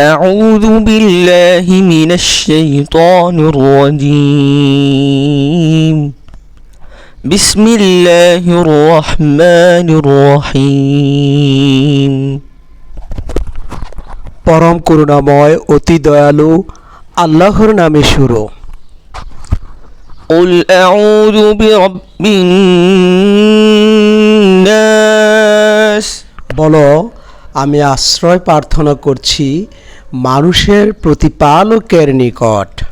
أعوذ بالله من الشيطان الرجيم بسم الله الرحمن الرحيم পরম করুণাময় অতি দয়ালু আল্লাহর নামে শুরু قل أعوذ برب الناس বলো আমি আশ্রয় প্রার্থনা করছি মানুষের প্রতিপালকের নিকট।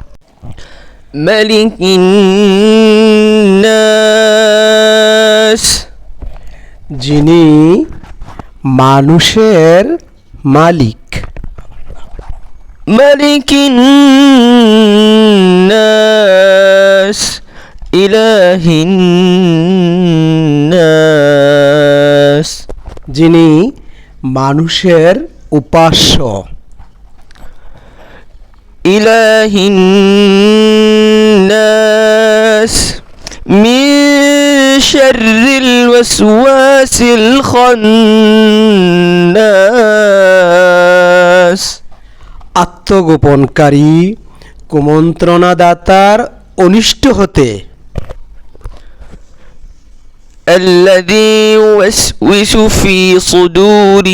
যিনি মানুষের মালিক। মালিকিন্নাস ইলাহিন্নাস যিনি মানুষের উপাস্য إله الناس من شر الوسواس الخناس আত্মগোপনকারী কুমন্ত্রণাদাতার অনিষ্ট হতে الذي يوسوس في صدور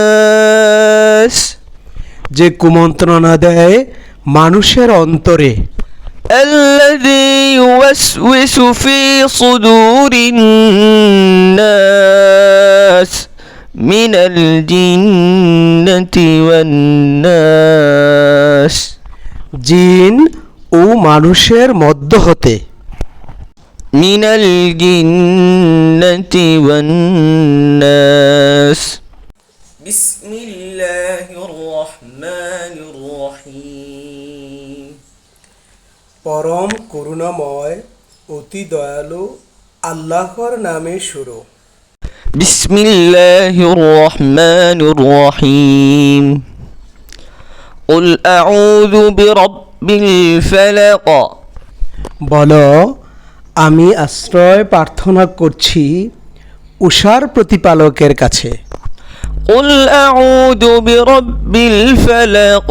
الناس যে কুমন্ত্রণা দেয় মানুষের অন্তরে الذي يوسوس في صدور الناس من الجنة والناس জিন ও মানুষের মধ্য হতে من الجنة والناس بسم الله الرحمن الرحيم পরম করুণাময় অতি দয়ালু আল্লাহর নামে শুরু بسم الله الرحمن الرحيم قل أعوذ برب الفلق বলো আমি আশ্রয় প্রার্থনা করছি উষার প্রতিপালকের কাছে قل أعوذ برب الفلق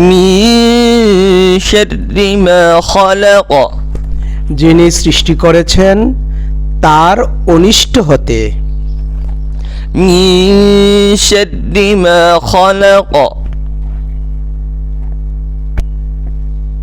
من شر ما خلق যিনি সৃষ্টি করেছেন তার অনিষ্ট হতে من شر ما خلق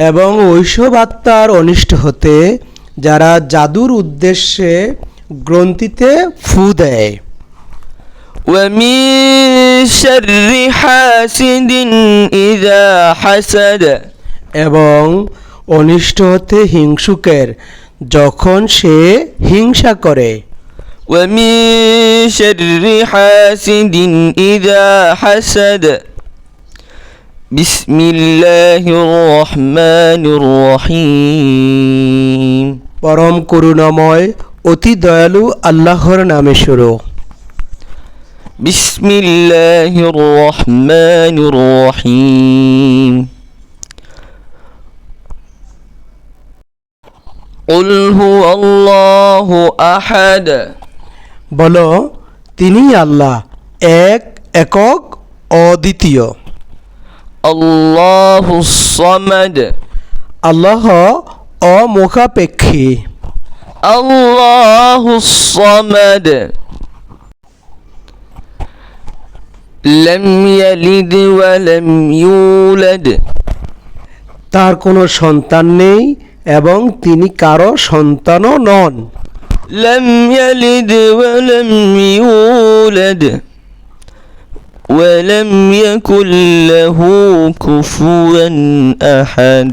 এবং ঐসব আত্মার অনিষ্ট হতে যারা জাদুর উদ্দেশ্যে গ্রন্থিতে ফু দেয় ومن شر حاسد إذا حسد এবং অনিষ্ট হতে হিংসুকের যখন সে হিংসা করে ومن شر حاسد إذا حسد بسم الله الرحمن الرحيم পরম করুণাময় অতি দয়ালু আল্লাহর নামে শুরু بسم الله الرحمن الرحيم قل هو الله أحد বলো তিনি আল্লাহ এক একক অদ্বিতীয় الله الصمد আল্লাহ অমুখাপেক্ষী الله الصمد لم يلد ولم يولد তার কোনো সন্তান নেই এবং তিনি কারো সন্তানও নন لم يلد ولم يولد ولم يكن له كفوا أحد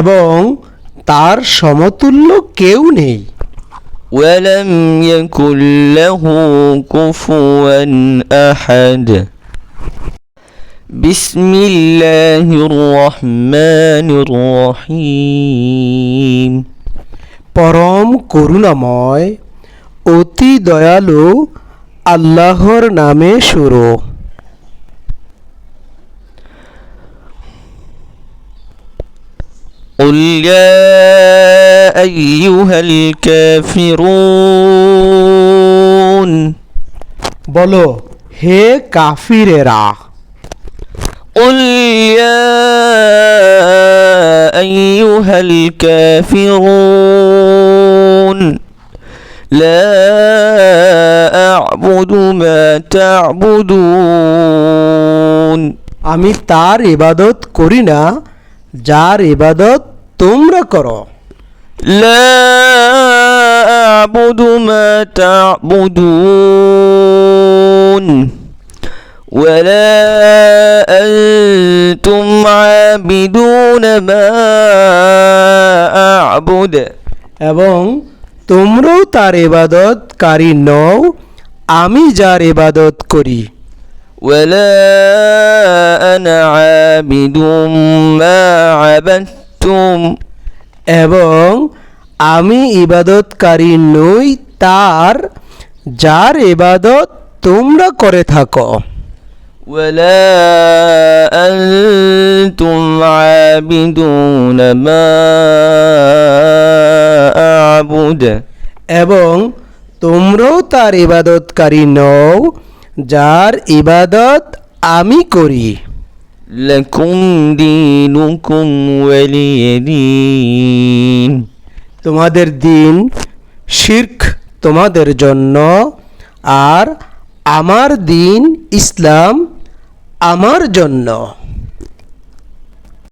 এবং তার সমতুল্য কেউ নেই ولم يكن له كفوا أحد بسم الله الرحمن الرحيم পরম করুণাময় অতি দয়ালু আল্লাহর নামে শুরু قل يا أيها الكافرون বলো হে কাফিরেরা قل يا أيها الكافرون أعبد ما تعبدون আমি তার ইবাদত করি না যার ইবাদত তোমরা করো لا أعبد ما تعبدون ولا أنتم عابدون ما أعبد এবং তোমরাও তার ইবাদতকারী নও আমি যার ইবাদত করি ولا أنا عابد ما عبدتم এবং আমি ইবাদতকারী নই তার যার ইবাদত তোমরা করে থাকো ولا أنتم عابدون ما أعبد এবং তোমরাও তার ইবাদতকারী নও যার ইবাদত আমি করি لكم دينكم ولي دين তোমাদের দিন শির্ক তোমাদের জন্য আর আমার দিন ইসলাম আমার জন্য